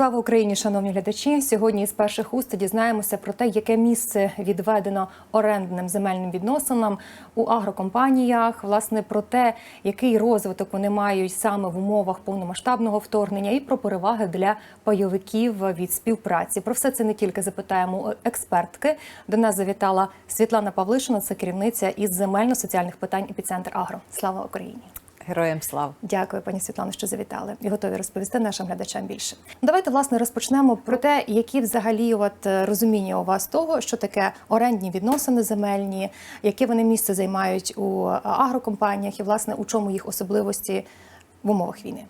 Слава Україні, шановні глядачі! Сьогодні із перших уст дізнаємося про те, яке місце відведено орендним земельним відносинам у агрокомпаніях, власне про те, який розвиток вони мають саме в умовах повномасштабного вторгнення, і про переваги для пайовиків від співпраці. Про все це не тільки запитаємо експертки. До нас завітала Світлана Павлишина, це керівниця із земельно-соціальних питань епіцентр Агро. Слава Україні! Героям слава. Дякую, пані Світлано, що завітали і готові розповісти нашим глядачам більше. Давайте власне розпочнемо про те, які взагалі от е, розуміння у вас того, що таке орендні відносини земельні, яке вони місце займають у е, агрокомпаніях, і власне у чому їх особливості в умовах війни.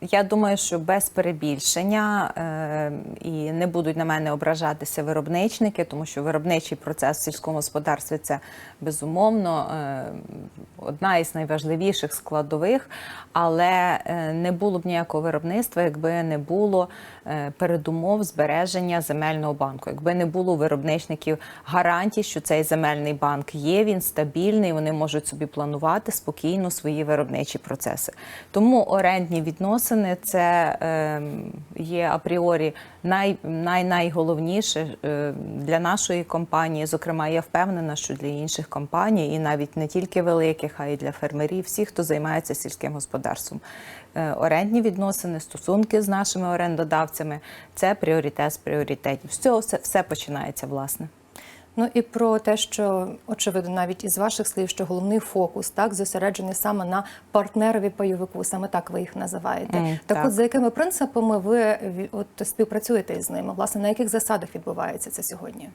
Я думаю, що без перебільшення е, і не будуть на мене ображатися виробничники, тому що виробничий процес в сільському господарстві це безумовно е, одна із найважливіших складових, але е, не було б ніякого виробництва, якби не було передумов збереження земельного банку, якби не було виробничників гарантій, що цей земельний банк є, він стабільний, вони можуть собі планувати спокійно свої виробничі процеси. Тому орендні відносини це е, є апріорі най, най, найголовніше е, для нашої компанії. Зокрема, я впевнена, що для інших компаній, і навіть не тільки великих, а й для фермерів, всіх, хто займається сільським господарством. Е, орендні відносини, стосунки з нашими орендодавцями це пріоритет з пріоритетів. З цього все, все починається, власне. Ну і про те, що очевидно, навіть із ваших слів, що головний фокус так зосереджений саме на партнерові пайовику, саме так ви їх називаєте. Mm, так, так. от за якими принципами ви от співпрацюєте з ними? Власне, на яких засадах відбувається це сьогодні?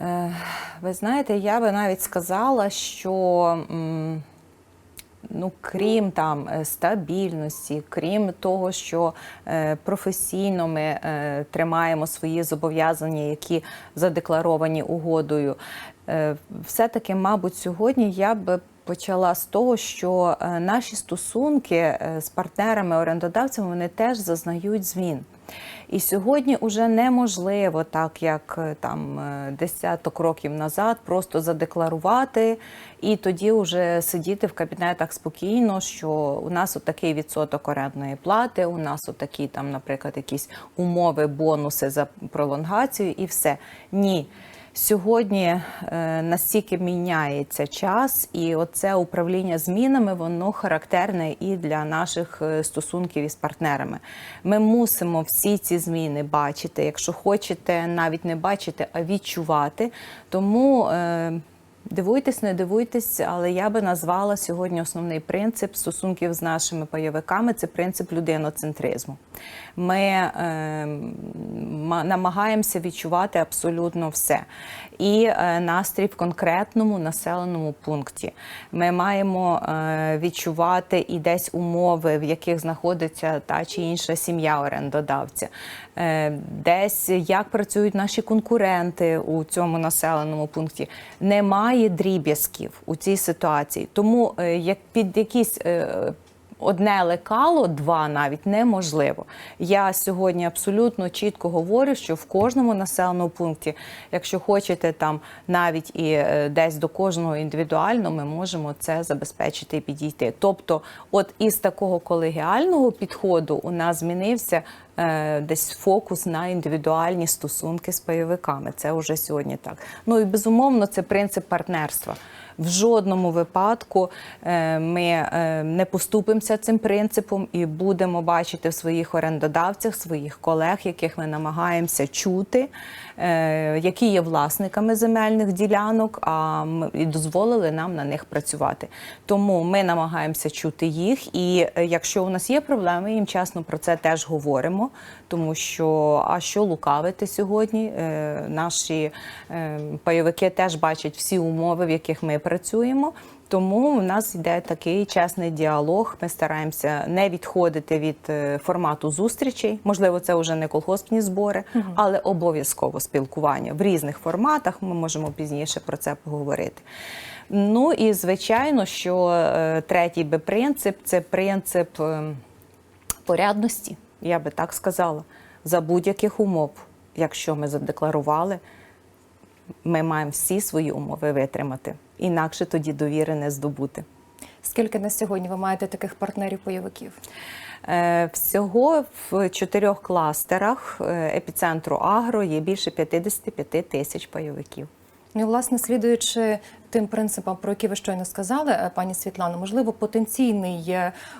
Е, Ви знаєте, я би навіть сказала, що м, ну, крім там е, стабільності, крім того, що е, професійно ми е, тримаємо свої зобов'язання, які задекларовані угодою, е, все-таки, мабуть, сьогодні я би почала з того, що е, наші стосунки е, з партнерами-орендодавцями вони теж зазнають змін. І сьогодні вже неможливо, так як е, там десяток років назад, просто задекларувати і тоді вже сидіти в кабінетах спокійно, що у нас отакий відсоток орендної плати, у нас отакі там, наприклад, якісь умови, бонуси за пролонгацію, і все. Ні. Сьогодні е, настільки міняється час, і оце управління змінами воно характерне і для наших е, стосунків із партнерами. Ми мусимо всі ці зміни бачити. Якщо хочете, навіть не бачити, а відчувати. Тому е, Дивуйтесь, не дивуйтесь, але я би назвала сьогодні основний принцип стосунків з нашими пайовиками це принцип людиноцентризму. Ми е, намагаємося відчувати абсолютно все. І е, настрій в конкретному населеному пункті. Ми маємо е, відчувати і десь умови, в яких знаходиться та чи інша сім'я орендодавця, е, десь як працюють наші конкуренти у цьому населеному пункті. Немає дріб'язків у цій ситуації. Тому е, як під якісь е, Одне лекало, два навіть неможливо. Я сьогодні абсолютно чітко говорю, що в кожному населеному пункті, якщо хочете там навіть і е, десь до кожного індивідуально, ми можемо це забезпечити і підійти. Тобто, от із такого колегіального підходу у нас змінився е, десь фокус на індивідуальні стосунки з пайовиками. Це вже сьогодні так. Ну і безумовно, це принцип партнерства. В жодному випадку е, ми е, не поступимося цим принципом і будемо бачити в своїх орендодавцях, своїх колег, яких ми намагаємося чути, е, які є власниками земельних ділянок, а і дозволили нам на них працювати. Тому ми намагаємося чути їх. І якщо у нас є проблеми, їм чесно про це теж говоримо. Тому що а що лукавити сьогодні? Наші пайовики теж бачать всі умови, в яких ми працюємо. Тому у нас йде такий чесний діалог. Ми стараємося не відходити від е, формату зустрічей. Можливо, це вже не колгоспні збори, але обов'язково спілкування в різних форматах. Ми можемо пізніше про це поговорити. Ну і звичайно, що е, третій би принцип це принцип. ем, порядності, я би так сказала, за будь-яких умов. Якщо ми задекларували, ми маємо всі свої умови витримати. Інакше тоді довіри не здобути. Скільки на сьогодні ви маєте таких партнерів-пайовиків? Е, Всього в чотирьох кластерах е, епіцентру Агро є більше 55 тисяч пайовиків. Ну, власне, слідуючи тим принципам, про які ви щойно сказали, е, пані Світлано, можливо, потенційний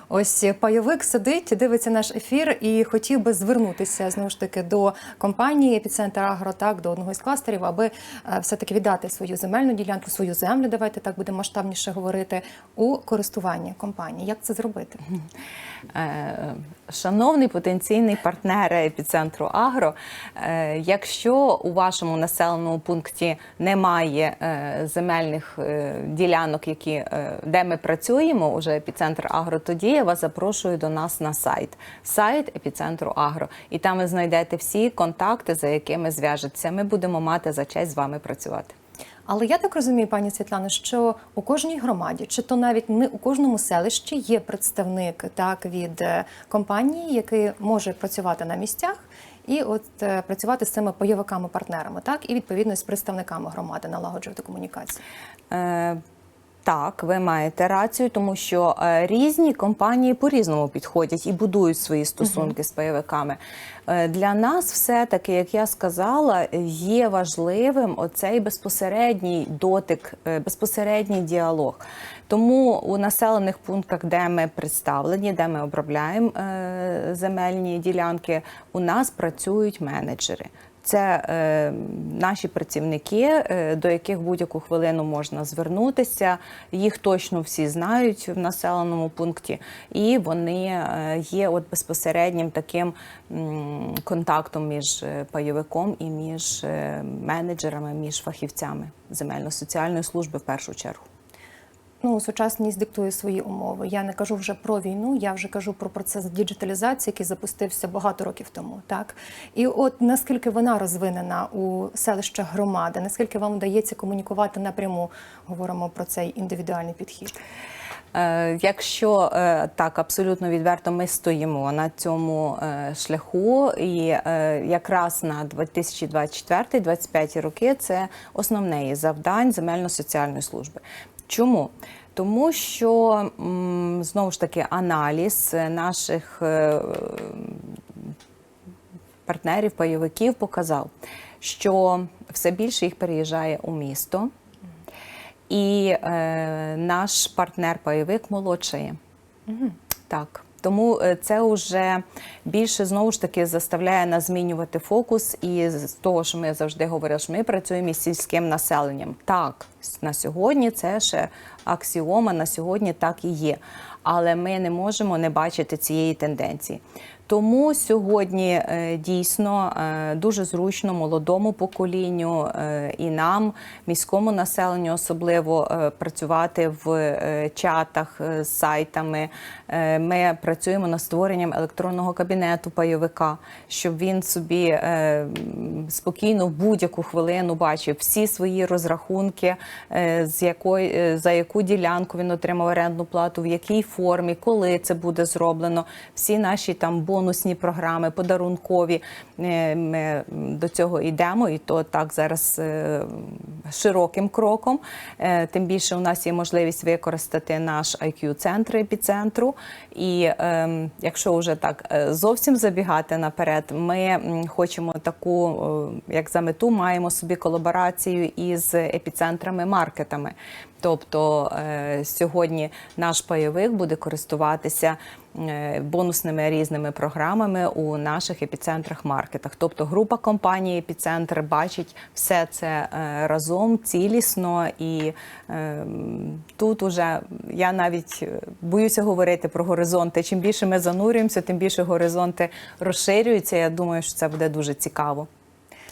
ось пайовик сидить, дивиться наш ефір і хотів би звернутися знову ж таки до компанії Епіцентр Агро, так до одного із кластерів, аби е, все-таки віддати свою земельну ділянку, свою землю. Давайте так будемо масштабніше говорити у користування компанії. Як це зробити? Е, Шановний потенційний партнер епіцентру Агро, якщо у вашому населеному пункті немає е, земельних е, ділянок, які, е, де ми працюємо, уже епіцентр Агро, тоді я вас запрошую до нас на сайт. Сайт епіцентру Агро. І там ви знайдете всі контакти, за якими зв'яжеться. Ми будемо мати за честь з вами працювати. Але я так розумію, пані Світлано, що у кожній громаді, чи то навіть не у кожному селищі є представник так від е, компанії, який може працювати на місцях. І от е, працювати з цими пайовиками-партнерами, так і відповідно з представниками громади налагоджувати комунікацію. Е, Так, ви маєте рацію, тому що е, різні компанії по-різному підходять і будують свої стосунки з пайовиками. Е, Для нас, все-таки, як я сказала, є важливим оцей безпосередній дотик, безпосередній діалог. Тому у населених пунктах, де ми представлені, де ми обробляємо е, земельні ділянки, у нас працюють менеджери. Це е, наші працівники, е, до яких будь-яку хвилину можна звернутися. Їх точно всі знають в населеному пункті, і вони е, є от безпосереднім таким м, контактом між е, пайовиком і між менеджерами, між фахівцями земельно-соціальної служби в першу чергу. Ну, сучасність диктує свої умови. Я не кажу вже про війну, я вже кажу про процес діджиталізації, який запустився багато років тому. Так і от наскільки вона розвинена у селищах громади, наскільки вам вдається комунікувати напряму, говоримо про цей індивідуальний підхід. Е, Якщо е, так абсолютно відверто, ми стоїмо на цьому е, шляху, і якраз на 2024-2025 роки це основне завдань земельно-соціальної служби. Чому? Тому що знову ж таки аналіз наших е, партнерів, пайовиків показав, що все більше їх переїжджає у місто. І е, наш партнер-пайовик молодшає. Так. Тому е, це вже більше знову ж таки заставляє нас змінювати фокус. І з того, що ми завжди говорили, що ми працюємо із сільським населенням. Так, на сьогодні це ще аксіома, на сьогодні так і є. Але ми не можемо не бачити цієї тенденції. Тому сьогодні е, дійсно е, дуже зручно молодому поколінню е, і нам, міському населенню, особливо працювати в чатах з сайтами. Ми працюємо над створенням електронного кабінету пайовика, щоб він собі спокійно в будь-яку хвилину бачив всі свої розрахунки, з якої за яку ділянку він отримав орендну плату, в якій формі, коли це буде зроблено. Всі наші там бонусні програми, подарункові. е, Ми до цього йдемо, і то так зараз е, широким кроком. Е, Тим більше у нас є можливість використати наш IQ центр епіцентру. І е, якщо вже так зовсім забігати наперед, ми хочемо таку, як за мету, маємо собі колаборацію із епіцентрами маркетами. Тобто сьогодні наш пайовик буде користуватися бонусними різними програмами у наших епіцентрах маркетах. Тобто група компаній епіцентр бачить все це е, разом цілісно, і е, тут уже я навіть е, боюся говорити про горизонти. Чим більше ми занурюємося, тим більше горизонти розширюються. Я думаю, що це буде дуже цікаво.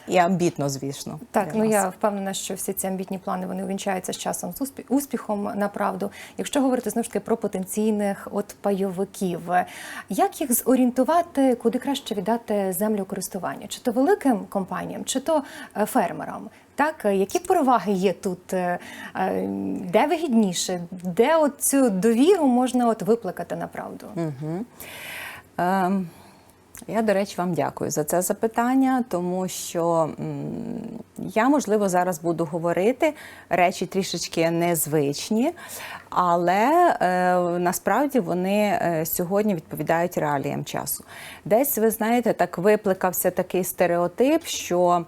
І амбітно, звісно. Так, ну нас. я впевнена, що всі ці амбітні плани вони увінчаються з часом з успі- успіхом направду. Якщо говорити знову ж таки про потенційних от пайовиків, як їх зорієнтувати, куди краще віддати землю користування? Чи то великим компаніям, чи то е, фермерам? Так, е, які переваги є тут? Е, Де вигідніше, де от цю довіру можна от виплакати направду? Ем, Я, до речі, вам дякую за це запитання, тому що я, можливо, зараз буду говорити речі трішечки незвичні, але е, насправді вони е, сьогодні відповідають реаліям часу. Десь, ви знаєте, так випликався такий стереотип, що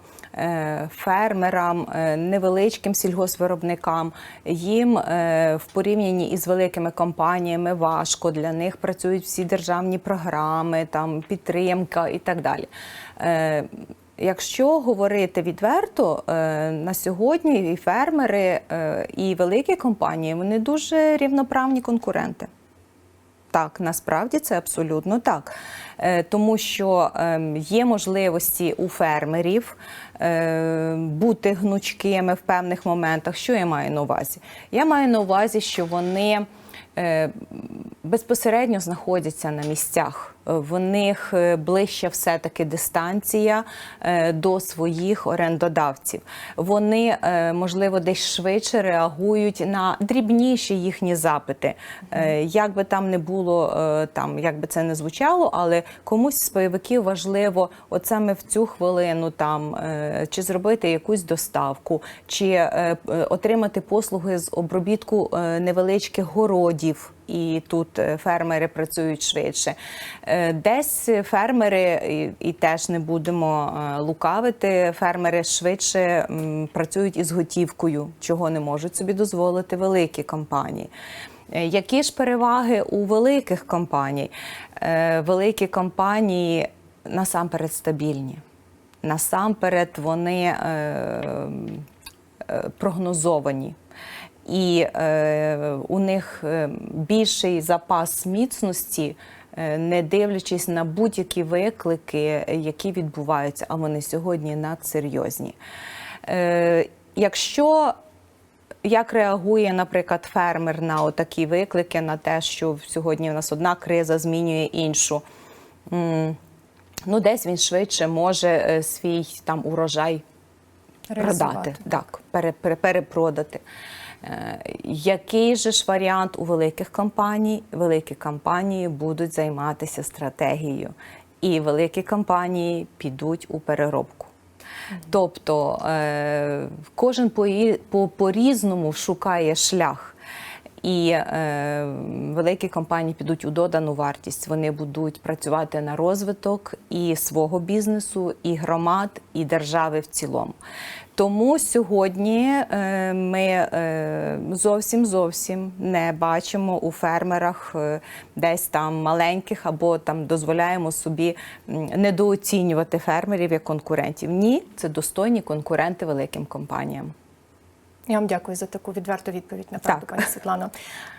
фермерам, е, невеличким сільгоспвиробникам, їм е, в порівнянні із великими компаніями важко. Для них працюють всі державні програми, там підтримка і так далі. Е, Якщо говорити відверто, е, на сьогодні і фермери, е, і великі компанії вони дуже рівноправні конкуренти. Так, насправді це абсолютно так. Е, Тому що ем, є можливості у фермерів е, бути гнучкими в певних моментах. Що я маю на увазі? Я маю на увазі, що вони е, безпосередньо знаходяться на місцях. Е, В них е, ближча все-таки дистанція е, до своїх орендодавців. Вони, можливо, десь швидше реагують на дрібніші їхні запити. Як би там не було, там, як би це не звучало, але комусь з пайовиків важливо, от саме в цю хвилину там, чи зробити якусь доставку, чи отримати послуги з обробітку невеличких городів і тут е, фермери працюють швидше. Е, Десь фермери, і, теж не будемо е, лукавити, фермери швидше працюють із готівкою, чого не можуть собі дозволити великі компанії. Які ж переваги у великих компаній? Великі компанії насамперед стабільні. Насамперед вони прогнозовані. І е, у них е, більший запас міцності, е, не дивлячись на будь-які виклики, які відбуваються, а вони сьогодні надсерйозні. Е, якщо як реагує, наприклад, фермер на такі виклики, на те, що сьогодні в нас одна криза змінює іншу? Ну, десь він швидше може е, свій там урожай Реалізувати. продати, так, пере, пере, перепродати. Е, який же ж варіант у великих компаній? Великі компанії будуть займатися стратегією, і великі компанії підуть у переробку. Тобто е, кожен по- по- по-різному шукає шлях. І е, великі компанії підуть у додану вартість. Вони будуть працювати на розвиток і свого бізнесу, і громад, і держави в цілому. Тому сьогодні е, ми е, зовсім зовсім не бачимо у фермерах е, десь там маленьких або там дозволяємо собі недооцінювати фермерів як конкурентів. Ні, це достойні конкуренти великим компаніям. Я вам дякую за таку відверту відповідь на правду, Так. пані Світлано.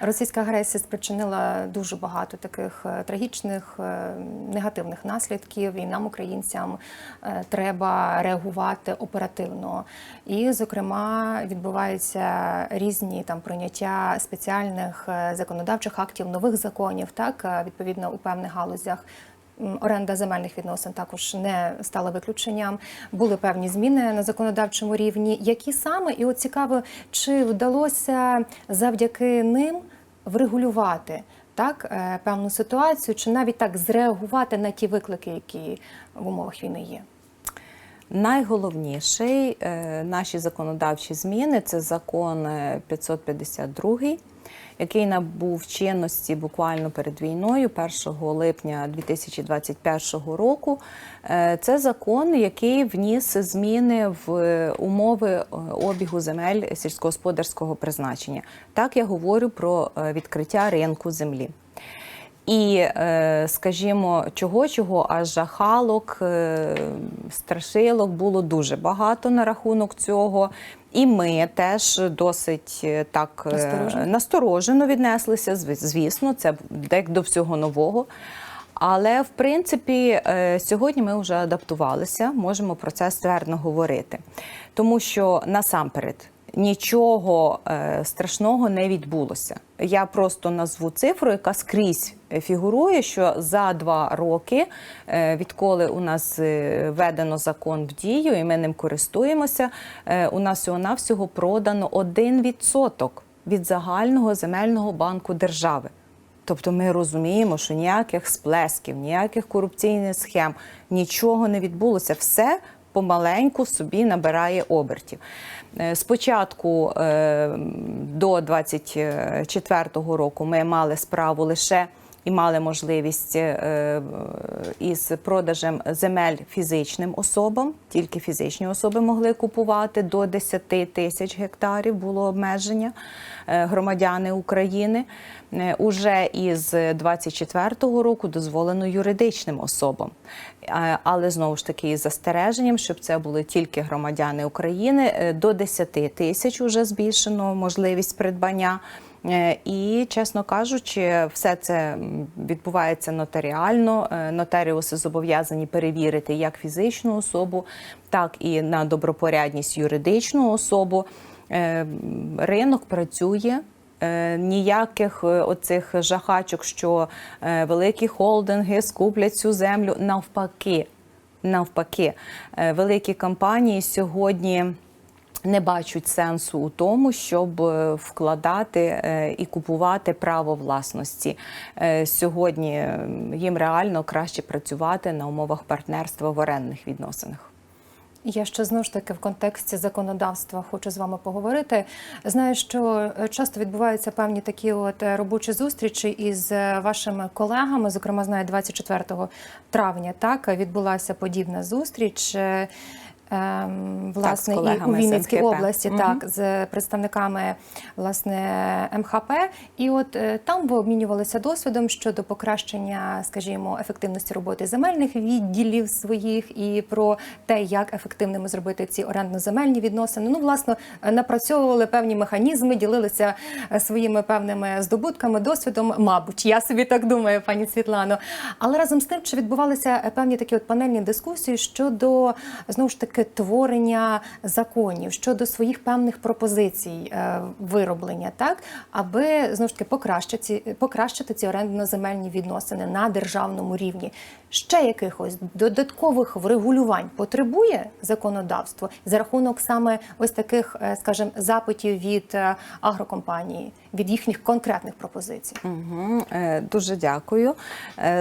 Російська агресія спричинила дуже багато таких е, трагічних е, негативних наслідків, і нам, українцям, е, треба реагувати оперативно. І, зокрема, відбуваються різні там прийняття спеціальних законодавчих актів, нових законів, так відповідно у певних галузях. Оренда земельних відносин також не стала виключенням. Були певні зміни на законодавчому рівні. Які саме і от цікаво, чи вдалося завдяки ним врегулювати так е, певну ситуацію, чи навіть так зреагувати на ті виклики, які в умовах війни є? Найголовніший е, наші законодавчі зміни це закон е, 552, який набув чинності буквально перед війною, 1 липня 2021 року. Е, Це закон, який вніс зміни в умови е, обігу земель сільськогосподарського призначення. Так я говорю про е, відкриття ринку землі. І, е, скажімо, чого чого, а жахалок, е, страшилок було дуже багато на рахунок цього. І ми теж досить е, так Насторожено? насторожено віднеслися. Звісно, це як до всього нового. Але в принципі сьогодні ми вже адаптувалися, можемо про це ствердно говорити, тому що насамперед нічого е, страшного не відбулося. Я просто назву цифру, яка скрізь фігурує, що за два роки, е, відколи у нас е, введено закон в дію, і ми ним користуємося, е, у нас всього навсього продано 1% від загального земельного банку держави. Тобто ми розуміємо, що ніяких сплесків, ніяких корупційних схем, нічого не відбулося. Все помаленьку собі набирає обертів. Е, Спочатку е, до 24-го року ми мали справу лише і мали можливість е, із продажем земель фізичним особам. Тільки фізичні особи могли купувати до 10 тисяч гектарів було обмеження громадяни України. Е, Уже із 24-го року дозволено юридичним особам, Е, але знову ж таки із застереженням, щоб це були тільки громадяни України. Е, До 10 тисяч уже збільшено можливість придбання. Е, І, чесно кажучи, все це відбувається нотаріально. Е, Нотаріуси зобов'язані перевірити як фізичну особу, так і на добропорядність юридичну особу. Е, Ринок працює. Е, Ніяких е, оцих жахачок, що великі холдинги скуплять цю землю. Навпаки, навпаки, великі компанії сьогодні не бачать сенсу у тому, щоб вкладати і купувати право власності. Сьогодні їм реально краще працювати на умовах партнерства в орендних відносинах. Я ще знову ж таки в контексті законодавства хочу з вами поговорити. Знаю, що е, часто відбуваються певні такі от е, робочі зустрічі із е, вашими колегами. Зокрема, знаю, 24 травня так відбулася подібна зустріч. Ем, Власне, і у Вінницькій МХП. області, Мгм. так з представниками власне МХП, і от е, там ви обмінювалися досвідом щодо покращення, скажімо, ефективності роботи земельних відділів своїх і про те, як ефективними зробити ці орендно-земельні відносини. Ну, власне, напрацьовували певні механізми, ділилися е, своїми певними здобутками, досвідом. Мабуть, я собі так думаю, пані Світлано. Але разом з тим, чи відбувалися певні такі от панельні дискусії щодо знову ж таки творення законів, щодо своїх певних пропозицій е, вироблення, так аби знову ж таки покращити, покращити ці орендно-земельні відносини на державному рівні. Ще якихось додаткових врегулювань потребує законодавство за рахунок саме ось таких, е, скажімо, запитів від е, агрокомпанії, від їхніх конкретних пропозицій. Угу. Дуже дякую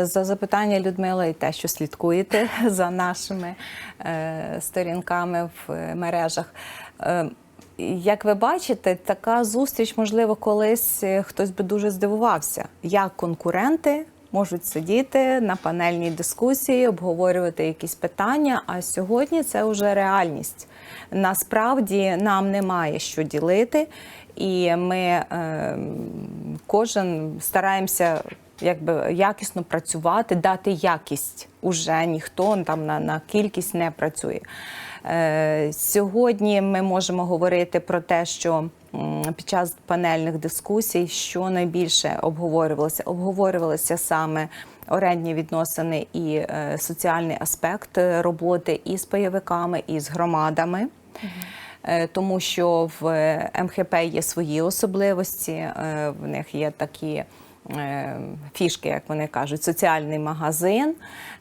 за запитання, Людмила, і те, що слідкуєте за нашими е, сторінками в е, мережах. Е, Як ви бачите, така зустріч, можливо, колись е, хтось би дуже здивувався, як конкуренти можуть сидіти на панельній дискусії, обговорювати якісь питання. А сьогодні це вже реальність. Насправді нам немає що ділити, і ми е, кожен стараємося якби якісно працювати, дати якість. Уже ніхто там на, на кількість не працює. Е, сьогодні ми можемо говорити про те, що під час панельних дискусій, що найбільше обговорювалося, обговорювалося саме орендні відносини і е, соціальний аспект роботи і з пайовиками, і з громадами. Е, Тому що в е, МХП є свої особливості, е, в них є такі фішки, як вони кажуть, соціальний магазин.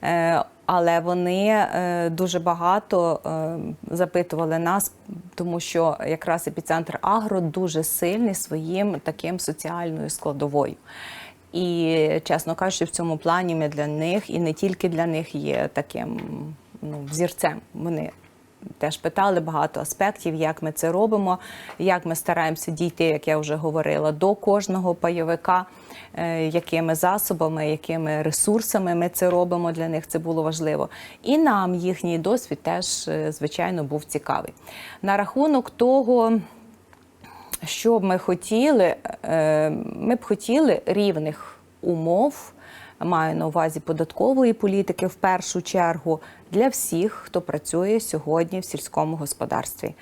Е, Але вони е, дуже багато е, запитували нас, тому що якраз епіцентр Агро дуже сильний своїм таким соціальною складовою. І, чесно кажучи, в цьому плані ми для них і не тільки для них є таким ну, взірцем. Вони теж питали багато аспектів, як ми це робимо, як ми стараємося дійти, як я вже говорила, до кожного пайовика, е, якими засобами, якими ресурсами ми це робимо для них. Це було важливо. І нам їхній досвід теж, е, звичайно, був цікавий. На рахунок того. Що б ми хотіли? Е, Ми б хотіли рівних умов, маю на увазі податкової політики в першу чергу для всіх, хто працює сьогодні в сільському господарстві.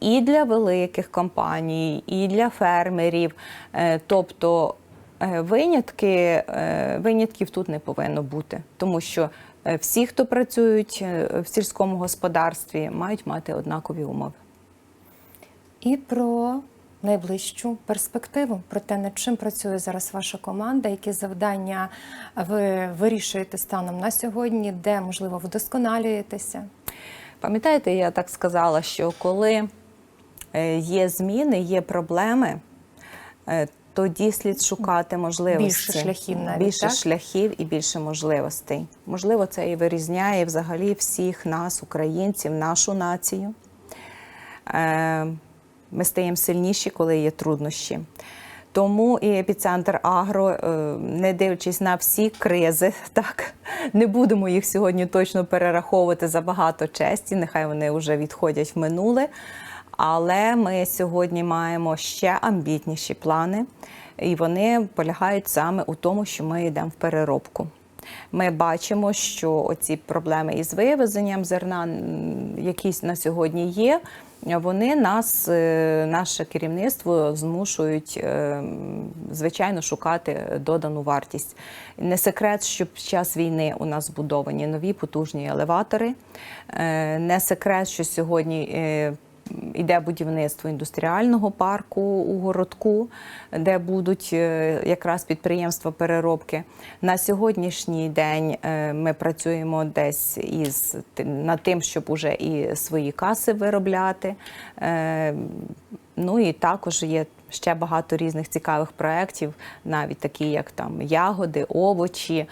І для великих компаній, і для фермерів. Е, Тобто е, винятки, е, винятків тут не повинно бути, тому що всі, хто працюють в сільському господарстві, мають мати однакові умови. І про найближчу перспективу, про те, над чим працює зараз ваша команда, які завдання ви вирішуєте станом на сьогодні, де можливо вдосконалюєтеся. Пам'ятаєте, я так сказала, що коли е, є зміни, є проблеми, е, тоді слід шукати можливості. Більше шляхів навіть, більше так? шляхів і більше можливостей. Можливо, це і вирізняє взагалі всіх нас, українців, нашу націю. Ми стаємо сильніші, коли є труднощі. Тому і епіцентр Агро, е, не дивлячись на всі кризи, так не будемо їх сьогодні точно перераховувати за багато честі. Нехай вони вже відходять в минуле. Але ми сьогодні маємо ще амбітніші плани, і вони полягають саме у тому, що ми йдемо в переробку. Ми бачимо, що оці проблеми із вивезенням зерна, якісь на сьогодні є. Вони нас, е, наше керівництво, змушують е, звичайно шукати додану вартість. Не секрет, що під час війни у нас збудовані нові потужні елеватори. Е, Не секрет, що сьогодні е, Іде будівництво індустріального парку у городку, де будуть е, якраз підприємства переробки. На сьогоднішній день е, ми працюємо десь із над тим, щоб уже і свої каси виробляти. Е, Ну і також є ще багато різних цікавих проєктів, навіть такі, як там ягоди, овочі,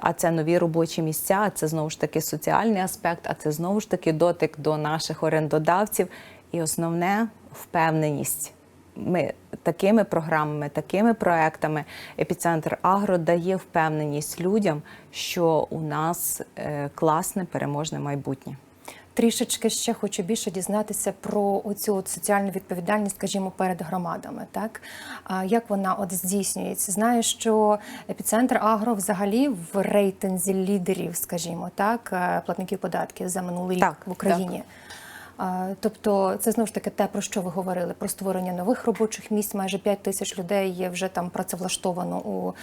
а це нові робочі місця, а це знову ж таки соціальний аспект, а це знову ж таки дотик до наших орендодавців. І основне впевненість. Ми такими програмами, такими проектами епіцентр Агро дає впевненість людям, що у нас е, класне переможне майбутнє. Трішечки ще хочу більше дізнатися про от соціальну відповідальність, скажімо, перед громадами. Так а як вона от здійснюється? Знаю, що епіцентр Агро взагалі в рейтинзі лідерів, скажімо, так, е, платників податків за минулий рік Так, в Україні. А, Тобто, це знову ж таки те, про що ви говорили: про створення нових робочих місць. Майже 5 тисяч людей є вже там працевлаштовано у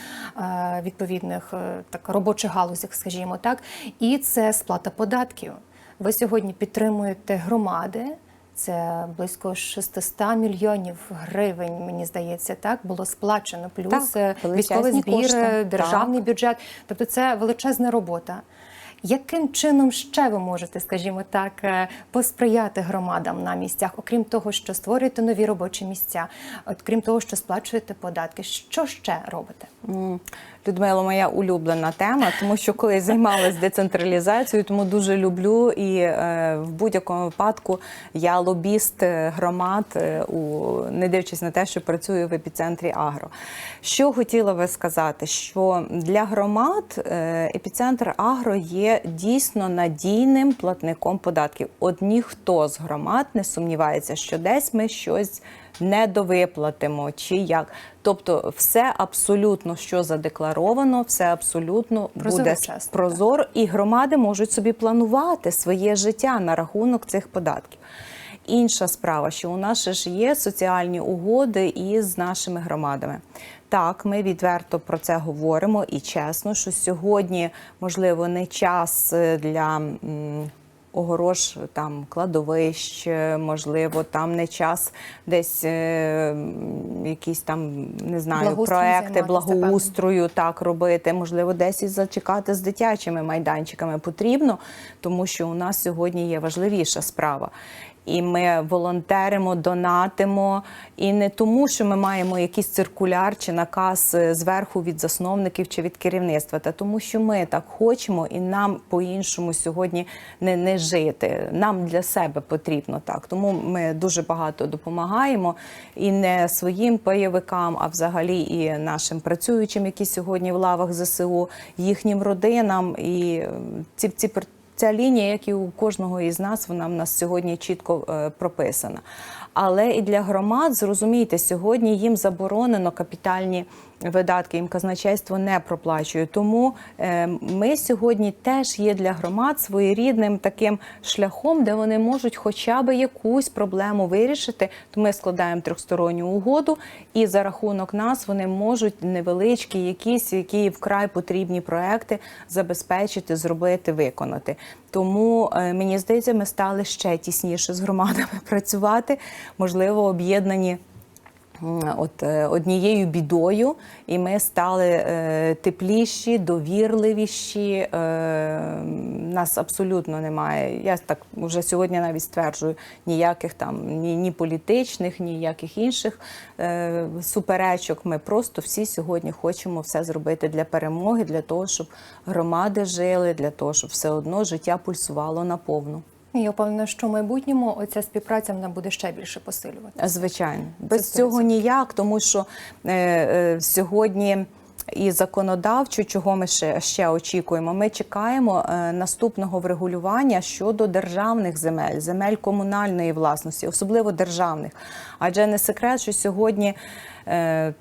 е, відповідних е, так робочих галузях, скажімо так. І це сплата податків. Ви сьогодні підтримуєте громади. Це близько 600 мільйонів гривень, мені здається, так було сплачено. Плюс Так, е, військовий збір, кошти. державний Так. бюджет. Тобто це величезна робота. Яким чином ще ви можете, скажімо так, е, посприяти громадам на місцях, окрім того, що створюєте нові робочі місця, окрім того, що сплачуєте податки, що ще робите? Людмила, моя улюблена тема, тому що коли займалась децентралізацією, тому дуже люблю і е, в будь-якому випадку я лобіст е, громад, е, у не дивлячись на те, що працюю в епіцентрі Агро. Що хотіла би сказати, що для громад е, епіцентр Агро є дійсно надійним платником податків. От ніхто з громад не сумнівається, що десь ми щось не довиплатимо чи як. Тобто, все абсолютно, що задекларовано, все абсолютно Прозоро, буде чесно, прозоро, і громади можуть собі планувати своє життя на рахунок цих податків. Інша справа, що у нас ж є соціальні угоди із нашими громадами. Так, ми відверто про це говоримо і чесно, що сьогодні, можливо, не час е, для. Огорож там кладовищ, можливо, там не час десь е, якісь там не знаю проекти благоустрою певно. так робити. Можливо, десь і зачекати з дитячими майданчиками потрібно, тому що у нас сьогодні є важливіша справа. І ми волонтеримо, донатимо. І не тому, що ми маємо якийсь циркуляр чи наказ е, зверху від засновників чи від керівництва, та тому, що ми так хочемо, і нам по-іншому сьогодні не, не жити. Нам для себе потрібно так. Тому ми дуже багато допомагаємо і не своїм пайовикам, а взагалі і нашим працюючим, які сьогодні в лавах ЗСУ, їхнім родинам. І е, ці, ці Ця лінія, як і у кожного із нас, вона в нас сьогодні чітко е, прописана. Але і для громад, зрозумійте, сьогодні їм заборонено капітальні видатки, їм казначейство не проплачує. Тому е, ми сьогодні теж є для громад своєрідним таким шляхом, де вони можуть хоча б якусь проблему вирішити. То ми складаємо трьохсторонню угоду, і за рахунок нас вони можуть невеличкі, якісь які вкрай потрібні проекти забезпечити, зробити, виконати. Тому е, мені здається, ми стали ще тісніше з громадами працювати, можливо, об'єднані от е, однією бідою, і ми стали е, тепліші, довірливіші. Е, нас абсолютно немає. Я так вже сьогодні навіть стверджую ніяких там ні, ні політичних, ніяких інших суперечок. Ми просто всі сьогодні хочемо все зробити для перемоги, для того, щоб громади жили, для того, щоб все одно життя пульсувало наповну. Я впевнена, що в майбутньому оця співпраця вона буде ще більше посилювати. Звичайно, без сто цього ніяк, тому що е, е, сьогодні. І законодавчо, чого ми ще, ще очікуємо, ми чекаємо е, наступного врегулювання щодо державних земель, земель комунальної власності, особливо державних. Адже не секрет, що сьогодні е,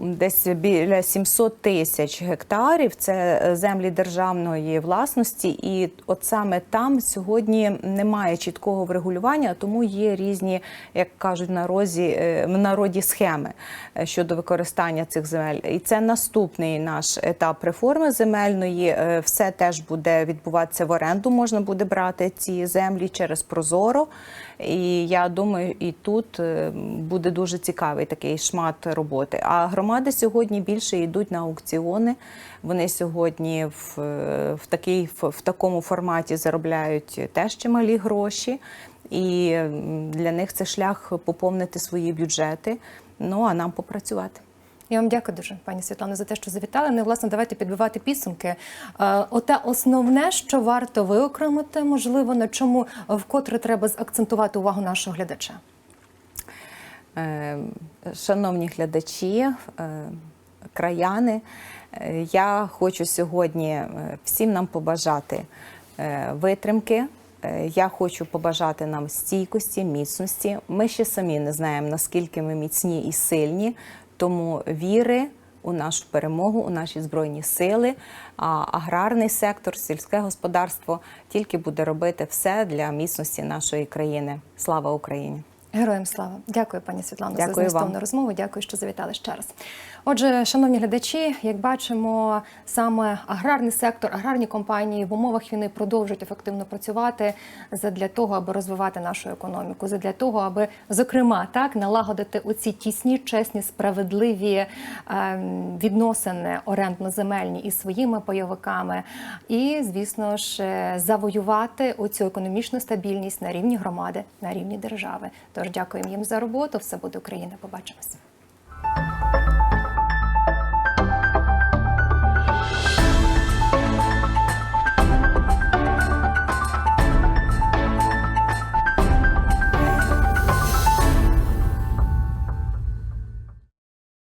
десь біля 700 тисяч гектарів це е, землі державної власності, і от саме там сьогодні немає чіткого врегулювання, тому є різні, як кажуть в народі, е, в народі схеми е, щодо використання цих земель. І це наступний наш етап реформи земельної. Все теж буде відбуватися в оренду. Можна буде брати ці землі через Прозоро. І я думаю, і тут буде дуже цікавий такий шмат роботи. А громади сьогодні більше йдуть на аукціони. Вони сьогодні в, в, такий, в, в такому форматі заробляють теж чималі гроші. І для них це шлях поповнити свої бюджети. Ну а нам попрацювати. Я вам дякую дуже, пані Світлано, за те, що завітали. Ну, власне, давайте підбивати підсумки. Е, Оте основне, що варто виокремити, можливо, на чому вкотре треба закцентувати увагу нашого глядача. Е, Шановні глядачі, е, краяни, е, я хочу сьогодні всім нам побажати витримки. Я хочу побажати нам стійкості, міцності. Ми ще самі не знаємо, наскільки ми міцні і сильні, тому віри у нашу перемогу, у наші збройні сили. А аграрний сектор, сільське господарство тільки буде робити все для міцності нашої країни. Слава Україні! Героям слава! Дякую, пані Світлано, за Дякую змістовну вам. розмову. Дякую, що завітали ще раз. Отже, шановні глядачі, як бачимо, саме аграрний сектор, аграрні компанії в умовах війни продовжують ефективно працювати задля того, аби розвивати нашу економіку, задля того, аби зокрема так налагодити оці тісні, чесні, справедливі ем, відносини орендно-земельні із своїми пайовиками, і звісно ж завоювати оцю економічну стабільність на рівні громади, на рівні держави. Тож дякуємо їм за роботу. Все буде Україна. Побачимось.